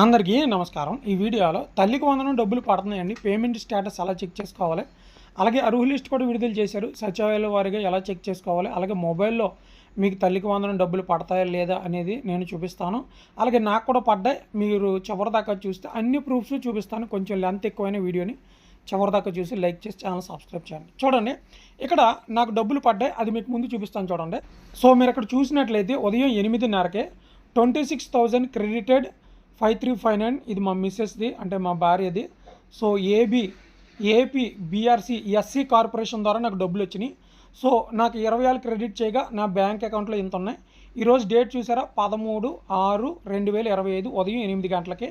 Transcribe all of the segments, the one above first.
అందరికీ నమస్కారం. ఈ వీడియోలో తల్లికి వందనం డబ్బులు పడుతున్నాయండి. పేమెంట్ స్టేటస్ ఎలా చెక్ చేసుకోవాలి? అలాగే అర్హు లిస్ట్ కూడా విడుదల చేశారు. సచివాలయాల వారిగా ఎలా చెక్ చేసుకోవాలి? అలాగే మొబైల్లో మీకు తల్లికి వందనం డబ్బులు పడతాయా లేదా అనేది నేను చూపిస్తాను. అలాగే నాకు కూడా పడ్డాయి. మీరు చివరిదాకా చూస్తే అన్ని ప్రూఫ్స్ చూపిస్తాను. కొంచెం లెంత్ ఎక్కువైన వీడియోని చివరిదాకా చూసి లైక్ చేసి ఛానల్ సబ్స్క్రైబ్ చేయండి. చూడండి ఇక్కడ నాకు డబ్బులు పడ్డాయి. అది మీకు ముందు చూపిస్తాను చూడండి. సో మీరు ఇక్కడ చూసినట్లయితే ఉదయం ఎనిమిదిన్నరకే twenty six thousand credited five three five nine ఇది మా మిస్సెస్ది అంటే మా భార్యది. So AB AP BRC SC corporation ద్వారా నాకు డబ్బులు వచ్చినాయి. సో నాకు ఇరవై వేలు క్రెడిట్ చేయగా నా బ్యాంక్ అకౌంట్లో ఇంత ఉన్నాయి. ఈరోజు డేట్ చూసారా? పదమూడు ఆరు రెండు వేల ఇరవై ఐదు ఉదయం ఎనిమిది గంటలకి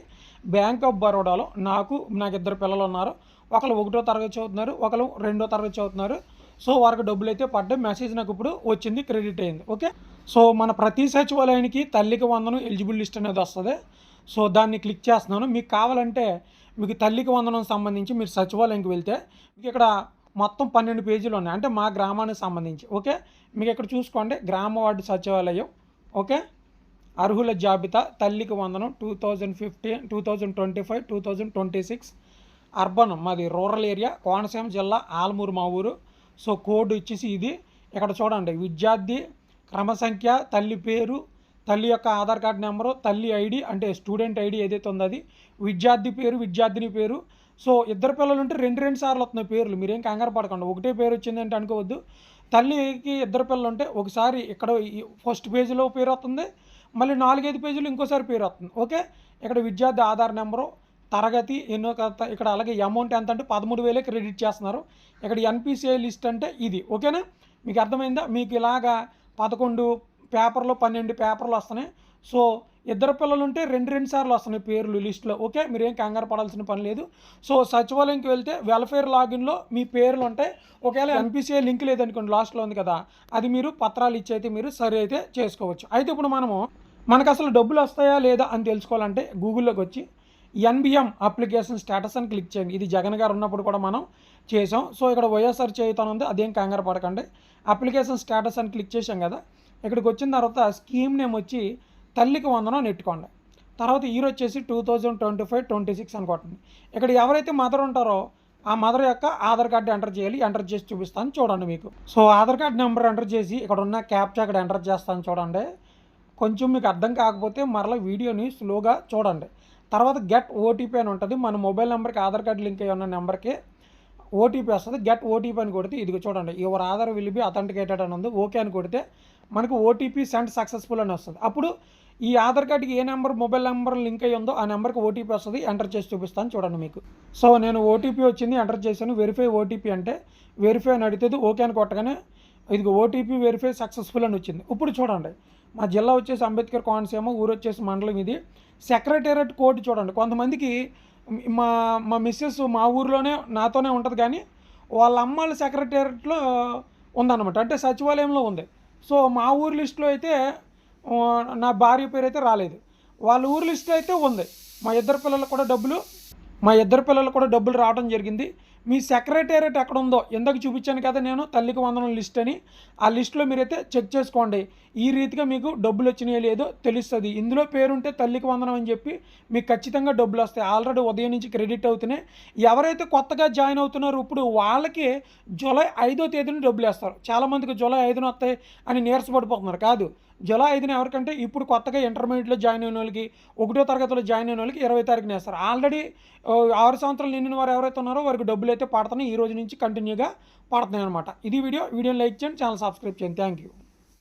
బ్యాంక్ ఆఫ్ బరోడాలో నాకు నాకు ఇద్దరు పిల్లలు ఉన్నారు. ఒకరు ఒకటో తరగతి చదువుతున్నారు ఒకరు రెండో తరగతి చదువుతున్నారు. సో వారికి డబ్బులు అయితే పడ్డాయి. మెసేజ్ నాకు ఇప్పుడు వచ్చింది క్రెడిట్ అయింది. ఓకే? సో మన ప్రతి సచివాలయానికి తల్లికి వందనం ఎలిజిబుల్ లిస్ట్ అనేది వస్తుంది. సో దాన్ని క్లిక్ చేస్తున్నాను. మీకు కావాలంటే మీకు తల్లికి వందనం సంబంధించి మీరు సచివాలయంకి వెళ్తే మీకు ఇక్కడ మొత్తం పన్నెండు పేజీలు ఉన్నాయి. అంటే మా గ్రామానికి సంబంధించి. ఓకే? మీకు ఇక్కడ చూసుకోండి. గ్రామ వార్డు సచివాలయం. ఓకే? అర్హుల జాబితా తల్లికి వందనం two thousand fifteen two thousand twenty five two thousand twenty six urban మాది రూరల్ ఏరియా కోనసీమ జిల్లా ఆల్మూరు మా ఊరు. సో కోడ్ వచ్చేసి ఇది. ఇక్కడ చూడండి. విద్యార్థి క్రమ సంఖ్య తల్లి పేరు తల్లి యొక్క ఆధార్ కార్డ్ నెంబరు తల్లి ఐడి అంటే స్టూడెంట్ ఐడి ఏదైతే ఉందో అది విద్యార్థి పేరు విద్యార్థిని పేరు. సో ఇద్దరు పిల్లలు ఉంటే రెండు రెండు సార్లు వస్తున్నాయి పేర్లు. మీరేం కంగారు పడకండి. ఒకటే పేరు వచ్చిందంటే అనుకోవద్దు. తల్లికి ఇద్దరు పిల్లలు ఉంటే ఒకసారి ఇక్కడ ఈ ఫస్ట్ పేజీలో పేరు వస్తుంది. మళ్ళీ నాలుగైదు పేజీలు ఇంకోసారి పేరు వస్తుంది. ఓకే? ఇక్కడ విద్యార్థి ఆధార్ నెంబరు తరగతి ఎన్నో ఇక్కడ అలాగే అమౌంట్ ఎంత అంటే పదమూడు వేలే క్రెడిట్ చేస్తున్నారు. ఇక్కడ ఎన్పిసిఐ లిస్ట్ అంటే ఇది. ఓకేనా? మీకు అర్థమైందా? మీకు ఇలాగా పదకొండు పేపర్లో పన్నెండు పేపర్లు వస్తున్నాయి. సో ఇద్దరు పిల్లలు ఉంటే రెండు రెండు సార్లు వస్తున్నాయి పేర్లు లిస్టులో. ఓకే? మీరేం కంగారు పడాల్సిన పని లేదు. సో సచివాలయంకి వెళ్తే వెల్ఫేర్ లాగిన్లో మీ పేర్లు ఉంటాయి. ఒకవేళ ఎన్పిసిఐ లింక్ లేదనుకోండి లాస్ట్లో ఉంది కదా అది మీరు పత్రాలు ఇచ్చి అయితే మీరు సరి అయితే చేసుకోవచ్చు. అయితే ఇప్పుడు మనము మనకు అసలు డబ్బులు వస్తాయా లేదా అని తెలుసుకోవాలంటే గూగుల్లోకి వచ్చి ఎన్బిఎం అప్లికేషన్ స్టేటస్ అని క్లిక్ చేయండి. ఇది జగన్ గారు ఉన్నప్పుడు కూడా మనం చేసాం సో ఇక్కడ వైఎస్ఆర్ చేయుతాను ఉంది అదేం కంగారు పడకండి. అప్లికేషన్ స్టేటస్ అని క్లిక్ చేసాం కదా ఇక్కడికి వచ్చిన తర్వాత స్కీమ్ నేమ్ వచ్చి తల్లికి వందనం నెట్టుకోండి. తర్వాత ఇయర్ వచ్చేసి two thousand twenty five twenty six అనుకోండి. ఇక్కడ ఎవరైతే మదర్ ఉంటారో ఆ మదర్ యొక్క ఆధార్ కార్డు ఎంటర్ చేయాలి ఎంటర్ చేసి చూపిస్తాను చూడండి మీకు. So Aadhaar card number enter చేసి ఇక్కడ ఉన్న క్యాప్చా అక్కడ ఎంటర్ చేస్తాను చూడండి. కొంచెం మీకు అర్థం కాకపోతే మరలా వీడియోని స్లోగా చూడండి. తర్వాత గెట్ ఓటీపీ అని ఉంటుంది. మన మొబైల్ నెంబర్కి ఆధార్ కార్డు లింక్ అయ్యి ఉన్న నెంబర్కి ఓటీపీ వస్తుంది గెట్ ఓటీపీ అని కొడితే ఇదిగో చూడండి your Aadhaar will be authenticated అని ఉంది ఓకే అని కొడితే మనకు ఓటీపీ సెండ్ సక్సెస్ఫుల్ అని వస్తుంది. అప్పుడు ఈ ఆధార్ కార్డుకి ఏ నెంబర్ మొబైల్ నెంబర్ లింక్ అయ్యి ఉందో ఆ నెంబర్కి ఓటీపీ వస్తుంది ఎంటర్ చేసి చూపిస్తాను చూడండి మీకు. సో నేను ఓటీపీ వచ్చింది ఎంటర్ చేశాను వెరిఫై ఓటీపీ అంటే వెరిఫై అని అడిగితే ఓకే అని కొట్టగానే ఇదిగో ఓటీపీ వెరిఫై సక్సెస్ఫుల్ అని వచ్చింది. ఇప్పుడు చూడండి మా జిల్లా వచ్చేసి అంబేద్కర్ కోనసీమ ఊరు వచ్చేసి మండలం ఇది. సెక్రటేరియట్ కోడ్ చూడండి కొంతమందికి మా మా మిస్సెస్ మా ఊరిలోనే నాతోనే ఉంటుంది కానీ వాళ్ళ అమ్మాళ్ళ సెక్రటేరియట్లో ఉందన్నమాట. అంటే సచివాలయంలో ఉంది. సో మా ఊరి లిస్టులో అయితే నా భార్య పేరు అయితే రాలేదు. వాళ్ళ ఊరి లిస్ట్ అయితే ఉంది. మా ఇద్దరు పిల్లలకు కూడా డబ్బులు మా ఇద్దరు పిల్లలు కూడా డబ్బులు రావడం జరిగింది. మీ సెక్రటేరియట్ ఎక్కడ ఉందో ఎందుకు చూపించాను కదా నేను తల్లికి వందనం లిస్ట్ అని ఆ లిస్ట్లో మీరైతే చెక్ చేసుకోండి. ఈ రీతిగా మీకు డబ్బులు వచ్చినాయో లేదో తెలుస్తుంది. ఇందులో పేరుంటే తల్లికి వందనం అని చెప్పి మీకు ఖచ్చితంగా డబ్బులు వస్తాయి. ఆల్రెడీ ఉదయం నుంచి క్రెడిట్ అవుతున్నాయి. ఎవరైతే కొత్తగా జాయిన్ అవుతున్నారో ఇప్పుడు వాళ్ళకి జూలై ఐదో తేదీన డబ్బులు వేస్తారు చాలామందికి జూలై ఐదున వస్తాయి అని నీరసపడిపోతున్నారు. కాదు జూలై ఐదున ఎవరికంటే ఇప్పుడు కొత్తగా ఇంటర్మీడియట్లో జాయిన్ అయిన వాళ్ళకి ఒకటో తరగతిలో జాయిన్ అయిన వాళ్ళకి ఇరవై తారీఖున వేస్తారు. ఆల్రెడీ ఆరు సంవత్సరాలు నిండిన వారు ఎవరైతే ఉన్నారో వారికి డబ్బులు అయితే పడుతున్నాయి ఈ రోజు నుంచి కంటిన్యూగా పడుతున్నాయి అనమాట ఇది వీడియో. వీడియోని లైక్ చేయండి ఛానల్ సబ్స్క్రైబ్ చేయండి. Thank you.